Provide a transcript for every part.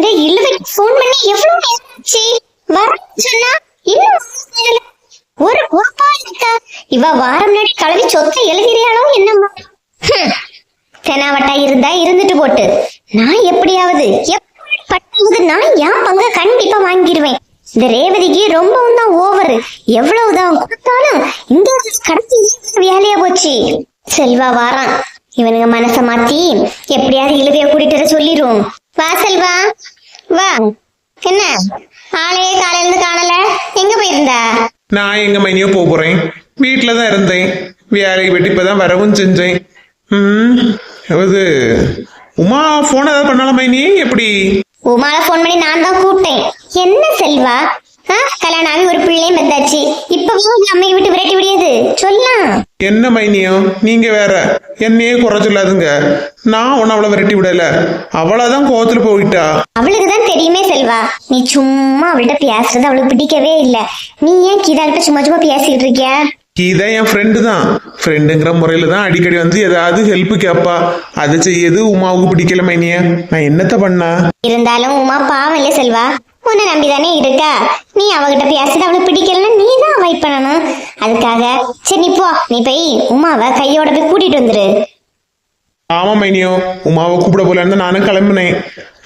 இந்த இழுவை ஃபோன் பண்ணி எவ்வளவு நேரம் ஆச்சு? வர சொன்னா இன்னும் ஒரு பொறுப்பா இருக்கா? இவ வாரம் முன்னாடி கலவி சொத்தை எழுதிறியாளோ என்னம்மா தெனாவட்டா இருந்தா இருந்துட்டு போட்டு. நான் எப்படியாவது பட்டாவது நான் என் பங்க கண்டிப்பா வாங்கிடுவேன். இந்த ரேவதிக்கு ரொம்பவும் தான் ஓவர். எவ்வளவுதான் கொடுத்தாலும் இந்த கடைசி வேலையா போச்சு. செல்வா வாரான். இவனுங்க மனச மாத்தி எப்படியாவது இழுவைய கூட்டிட்டு சொல்லிடுவோம் வா. செல்வா வா என்ன? ஆளையே காலையில இருந்து காணல. எங்க போயிருந்தா? நான் எங்க மைனியோ போக போறேன். வீட்டில் தான் இருந்தேன். வேலைக்கு விட்டு இப்பதான் வரவும் செஞ்சேன். ம். இது உமா ஃபோன் ஏதாவது பண்ணாலும் மைனி? எப்படி? உமால ஃபோன் பண்ணி நான் தான் கூப்பிட்டேன். என்ன செல்வா? ஆ, கல்யாணம் ஆகி ஒரு பிள்ளையும் வந்தாச்சு. இப்பவும் அம்மையை விட்டு விரட்டி விடியாது சொல்லலாம் என்ன மைனியோ? நீங்க வேற. என்னையே குறை சொல்லாதுங்க. நான் உன்னை அவளை விரட்டி விடல. அவளாதான் கோவத்துல போயிட்டா. அவளுக்கு தான் தெரியுமே செல்வா. நீ சும்மா அவள்கிட்ட பேசுறது அவளுக்கு பிடிக்கவே இல்ல. நீ ஏன் கீதாக்கிட்ட சும்மா சும்மா பேசிட்டு இருக்கியா? கீதா என் ஃப்ரெண்டு தான். ஃப்ரெண்டுங்கிற முறையில தான் அடிக்கடி வந்து ஏதாவது ஹெல்ப் கேட்பா அதை செய்யது உமாவுக்கு பிடிக்கல மைனிய. நான் என்னத்த பண்ணா? இருந்தாலும் உமா பாவம் இல்ல செல்வா. உன்னை நம்பிதானே இருக்கா? நீ அவகிட்ட பேசுறது அவளுக்கு பிடிக்கலன்னா நீ தான் அவாய்ட் பண்ணணும். அதுக்காக சரி நீ போ. நீ போய் உமாவை கையோட போய் கூட்டிட்டு வந்துரு. ஆமா மைனியோ. உமாவை கூப்பிட போலான்னு நானும் கிளம்புனேன்.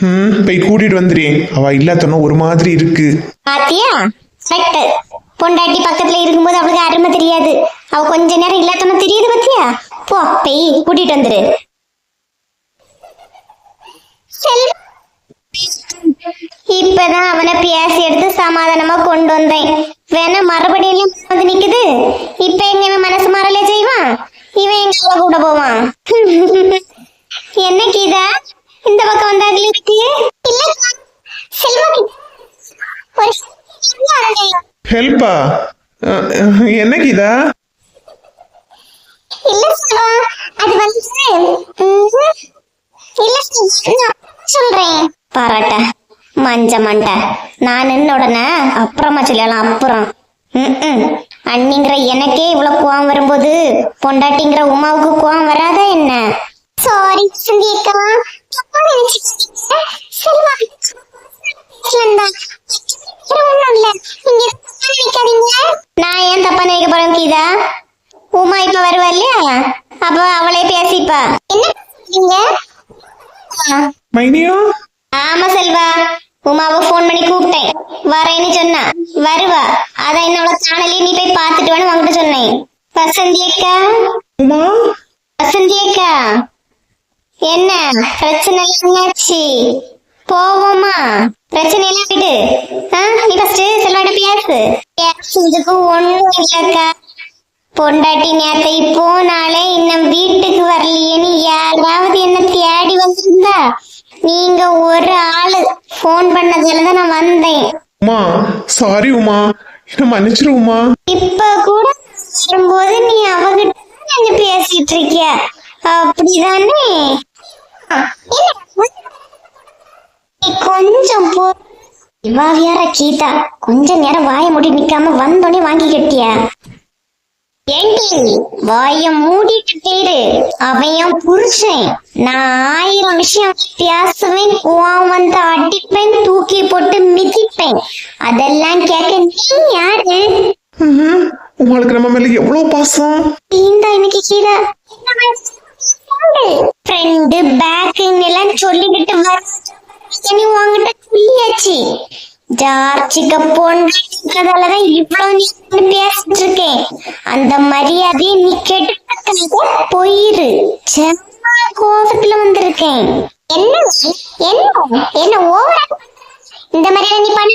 ம் போய் கூட்டிட்டு வந்துடுறேன் அவ இல்லாதன ஒரு மாதிரி இருக்கு. பாத்தியா? கரெக்ட் பொண்டாட்டி பக்கத்துல இருக்கும்போது அவளுக்கு அருமை தெரியாது. அவ கொஞ்ச நேரம் இல்லாதவன தெரியுது பாத்தியா? போ போய் கூட்டிட்டு வந்துரு. செல்வா. இப்பதான் அவனை பேசி எடுத்து சமாதானமா கொண்டு வந்தேன். வேணா மறுபடியும் வந்து நிக்குது. இப்ப எங்க இவன் மனசு மாறலே செய்வான்? இவன் எங்க கூட போவான்? என்ன கீதா? இந்த பக்கம் இருக்கு இல்ல செல்வா இல்ல ஹெல்ப்பா? என்ன கீதா? செல்வா. அது வந்து. இல்ல சொல்றேன். பாராட்ட. மஞ்ச மண்ட. நான் நின்ன உடனே அப்புறமா சொல்லலாம் அப்புறம். அண்ணிங்கிற எனக்கே இவ்வளவு கோவம் வரும்போது பொண்டாட்டிங்கிற உமாவுக்கு கோவம் வராதா என்ன? சாரி சந்தி அக்கா. நான் ஏன் தப்பா நினைக்க போறேன் கீதா? உமா இப்ப வருவா இல்லையா? அப்ப அவளே பேசிப்பா. என்ன மைனியோ? ஆமா செல்வா. உமாவை ஃபோன் பண்ணி கூப்பிட்டேன். வரேன்னு சொன்னா. வருவா. அதான் என்னோட சேனலே நீ போய் பார்த்துட்டு வான்னு உங்ககிட்ட சொன்னேன். வசந்தி அக்கா? உமா? வசந்தி அக்கா? என்ன? பிரச்சனை என்னாச்சு? போவோமா? பிரச்சனை எல்லாம் விடு. நீ ஃபர்ஸ்ட் செல்வாட்ட பேசு பேசுறதுக்கு ஒண்ணும் இல்லக்கா பொண்டாட்டி நேத்தை போனாலே இன்னும் வீட்டுக்கு வரலையேன்னு யாராவது என்ன தேடி வந்திருந்தா நீங்க ஒரு ஆளு. ஃபோன் பண்ணதுல தான் நான் வந்தேன். உமா சாரி உமா. என்ன மன்னிச்சிரு உமா. இப்ப கூட வரும்போது நீ அவகிட்ட என்ன பேசிட்டு இருக்கிய? அப்படிதானே? கொஞ்சம் போ. இவா வேற கீதா. கொஞ்ச நேரம் வாய மூடி நிக்காம வந்தோடனே வாங்கி கட்டியா. வாய மூடிட்டு போயிரு அவன் புருஷன். நான் ஆயிரம் விஷயம் பேசுவேன் கோவம் வந்து அடிப்பேன் தூக்கி போட்டு மிதிப்பேன். அதெல்லாம் கேட்க நீ யாரு. உங்களுக்கு நம்ம மேல எவ்வளவு பாசம்? இந்த இன்னைக்கு கீழே. ஃப்ரெண்டு பேக்குன்னு எல்லாம் சொல்லிக்கிட்டு வர. நீ உன்கிட்ட சொல்லியாச்சு. பொண்டாட்டிக்கிறதாலதான் இவ்வளவு நீ வந்து பேசிட்டு இருக்கேன் அந்த மரியாதையை நீ கெட்டு போயிரு. கோபத்துல வந்திருக்கேன். என்ன என்ன? என்ன ஓவரா இந்த மாதிரி நீ பண்ண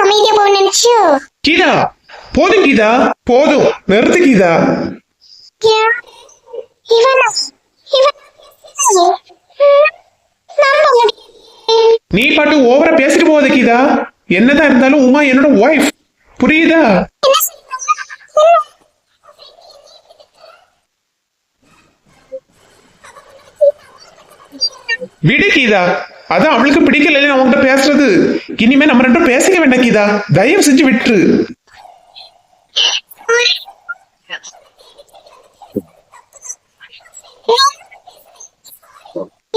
அமைதியா போக நினைச்சோ கீதா போதும் கீதா போதும். நிறுத்து கீதா. இவனா? இவன் நம்ப முடியல. நீ பாட்டு ஓவரா பேசிட்டு போகாத கீதா. என்னதான் இருந்தாலும் உமா என்னோட ஒய்ஃப் புரியுதா? விடு கீதா. அதான் அவளுக்கு பிடிக்கல நான் பேசுறது. இனிமே நம்ம ரெண்டும் பேசிக்க வேண்டாம் கீதா. தயவு செஞ்சு விட்டுரு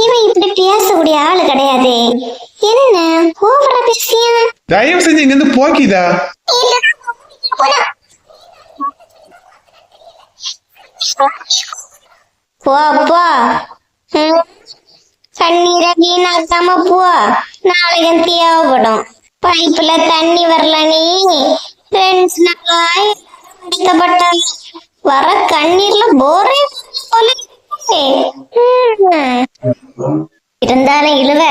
இவன் இப்படி பேசக்கூடிய ஆளு கிடையாது. என்ன ஓவரா பேசியா தயவு செஞ்சு இங்க இருந்து போக்கிதா? போ போ. கண்ணீரை வீணாக்காம போ. நாளைக்கு தேவைப்படும். பைப்புல தண்ணி வரல நீ. ரெண்டு நாளாய் கஷ்டப்பட்டாங்க வர கண்ணீர்ல போரே போல. இருந்தாலும் இழுவ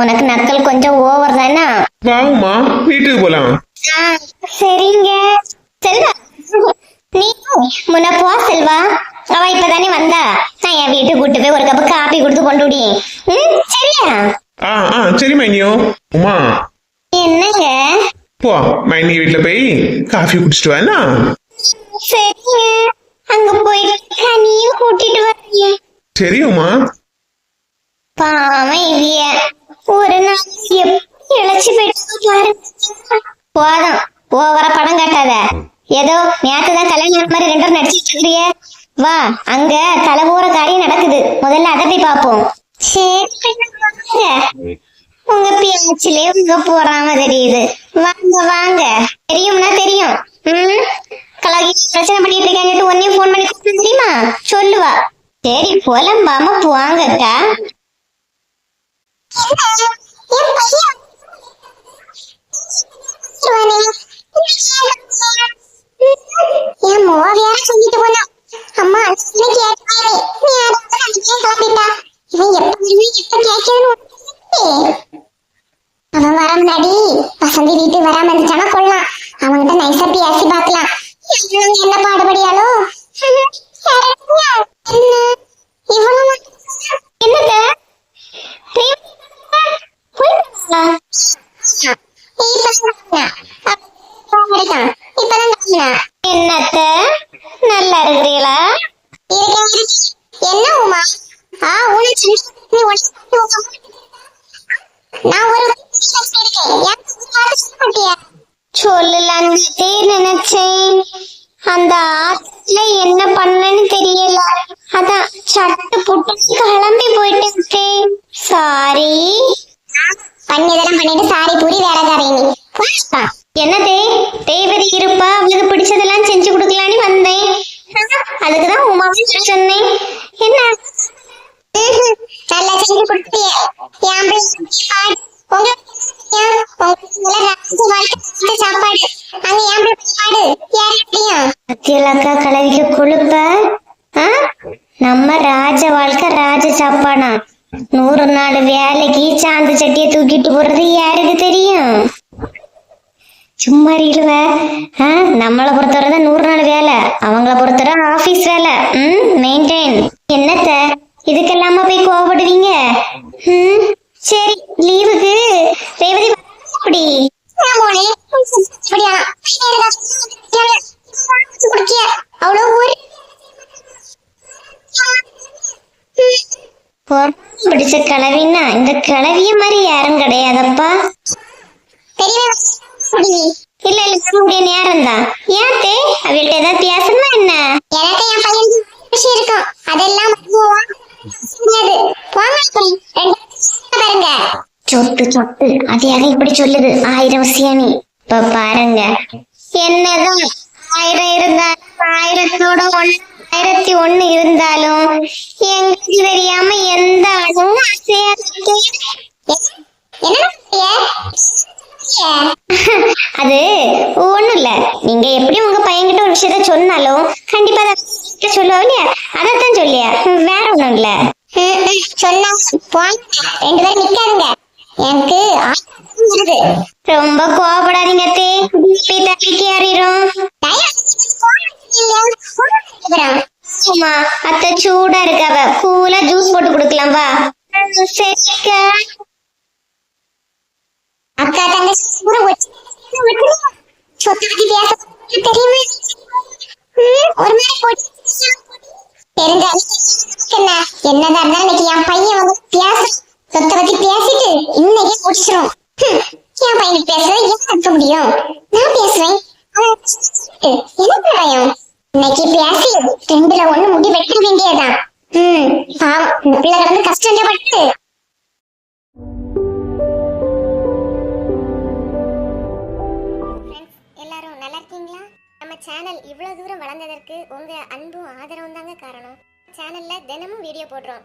உனக்கு நக்கல் கொஞ்சம் ஓவர் தானா? வாவுமா வீட்டுக்கு போலாம். சரிங்க. செல்வா நீ முன்ன போ செல்வா. அவ இப்பதானே வந்தா. நான் என் வீட்டுக்கு கூட்டு போய் ஒரு கப்பு காப்பி கொடுத்து கொண்டு விடி. ம் சரியா? ஆ ஆ சரி மைனியோ உமா. என்னங்க? போ மைனி வீட்டுல போய் காஃபி குடிச்சிட்டு வானா சரிங்க. அங்க போயிட்டு கனியும் கூட்டிட்டு வரீங்க சரி உமா. பாவம் இவிய ஒரு நாள் எப்படி இழைச்சி போயிட்டு போதும். ஓவர படம் காட்டாத. ஏதோ நேத்துதான் கல்யாணம் மாதிரி ரெண்டு பேரும் நடிச்சிட்டு இருக்கிறிய. வா அங்க தலைபோற காரியம் நடக்குது. முதல்ல அதை போய் பாப்போம் சரி உங்க பேச்சிலே உங்க போறாம தெரியுது. வாங்க வாங்க. தெரியும்னா தெரியும். ம்? கலகி பிரச்சனை பண்ணிட்டு இருக்காங்கட்டு ஒன்னையும் போன் பண்ணி கூப்பிட்டு தெரியுமா? சொல்லுவா. சரி போலம்பாம போவாங்கக்கா என் மோ சொல்லிட்டு போனா அம்மா அன்னைக்கு கேட்டாரு நீ யாரும் கிளம்பிட்டா. இவன் எப்ப வருவேன் எப்ப கேட்கணும் அவன் வர முன்னாடி வசந்தி வீட்டுக்கு வராம இருந்துச்சானா கொள்ளலாம் அவன்கிட்ட நைஸா பேசி பார்க்கலாம் இவனுங்க என்ன பாடுபடியாலோ என்ன இவ்வளவு என்னத்த என்னத்த? நல்லா இருக்கிறீங்களா? என்ன உமா? ஆ உனக்கு நீ உனக்கு நான் ஒரு சொல்லலான்னு நினைச்சேன். அந்த ஆத்துல என்ன பண்ணன்னு தெரியல. அதான் சட்டு புட்டு கிளம்பி போயிட்டு இருக்கேன். சாரி பண்ணதெல்லாம் பண்ணிட்டு சாரி பூரி வேலைக்காரங்க என்னதே தேவதி இருப்பா அவளுக்கு பிடிச்சதெல்லாம் செஞ்சு கொடுக்கலான்னு வந்தேன் அதுக்குதான் உமாவும் சொன்னேன் என்ன நல்லா செஞ்சு கொடுத்திய என் பிள்ளை உங்க ஏன் உங்க ராஜ வாழ்க்கை சாப்பாடு அங்க கலவிக்கு கொழுப்ப? நம்ம ராஜ வாழ்க்கை ராஜ சாப்பாடா நூறு நாள் வேலைக்கு சாந்து சட்டியை தூக்கிட்டு போறது யாருக்கு தெரியும்? சும்மா இருவ நம்மளை பொறுத்தவரை தான் நூறு நாள் வேலை. அவங்கள பொறுத்தவரை ஆபீஸ் வேலை. ம்? மெயின்டைன் என்னத்த? இதுக்கெல்லாம போய் கோவப்படுவீங்க? ம்? சரி லீவுக்கு ரேவதி அப்படி. பிடிச்ச கிளவின்னா இந்த கிளவிய மாதிரி யாரும் கிடையாதப்பா. இல்ல இல்ல நம்முடைய நேரம் தான். ஏன் தே? அவள்கிட்ட ஏதாவது பேசணுமா என்ன? எனக்கு என் பையன் விஷயம் இருக்கும். அதெல்லாம் பாருங்க. சொட்டு சொட்டு. அதையாக இப்படி சொல்லுது? ஆயிரம் சியாமி இப்ப பாருங்க. என்னதான் ஆயிரம் இருந்தாலும் ஆயிரத்தோட ஒன்னு ஆயிரத்தி ஒண்ணு இருந்தாலும் எங்களுக்கு தெரியாம எந்த அளவும் அசையாது அது ஒண்ணும் இல்ல. நீங்க எப்படி உங்க பையன்கிட்ட ஒரு விஷயத்த சொன்னாலும் கண்டிப்பா அதை கிட்ட சொல்லுவா இல்லையா? அதைத்தான் சொல்லியா? வேற ஒண்ணும் இல்ல. சொன்னா ரெண்டு பேரும் நிக்காதுங்க. எனக்கு ரொம்ப கோவப்படாதீங்க தே பிபி தலைக்கு ஏறிடும் ஆமா அத்தை சூடா இருக்காவ கூலா ஜூஸ் போட்டு கொடுக்கலாம் வா. சரிக்கா. அக்கா தங்கச்சி கூட சொத்தை பத்தி பேச தெரியுமா? ம், ஒரு மாதிரி போட்டு தெரிஞ்சாலும் என்ன? என்னதான் இருந்தாலும் இன்னைக்கு என் பையன் வந்து பேச சொத்தை பத்தி பேசிட்டு இன்னைக்கே முடிச்சிடும் என் பையனுக்கு பேசுறது ஏன் நடக்க முடியும்? நான் பேசுவேன் அவன் எனக்கு பயம்? இன்னைக்கு பேசி ரெண்டுல ஒண்ணு முடி வெட்ட வேண்டியதுதான். ம் பாவம் இந்த பிள்ளை கிடந்து கஷ்டப்பட்டு. எல்லாரும் நல்லா இருக்கீங்களா? நம்ம சேனல் இவ்வளவு தூரம் வளர்ந்ததற்கு உங்க அன்பும் ஆதரவும் தாங்க காரணம் சேனல்ல தினமும் வீடியோ போடுறோம்.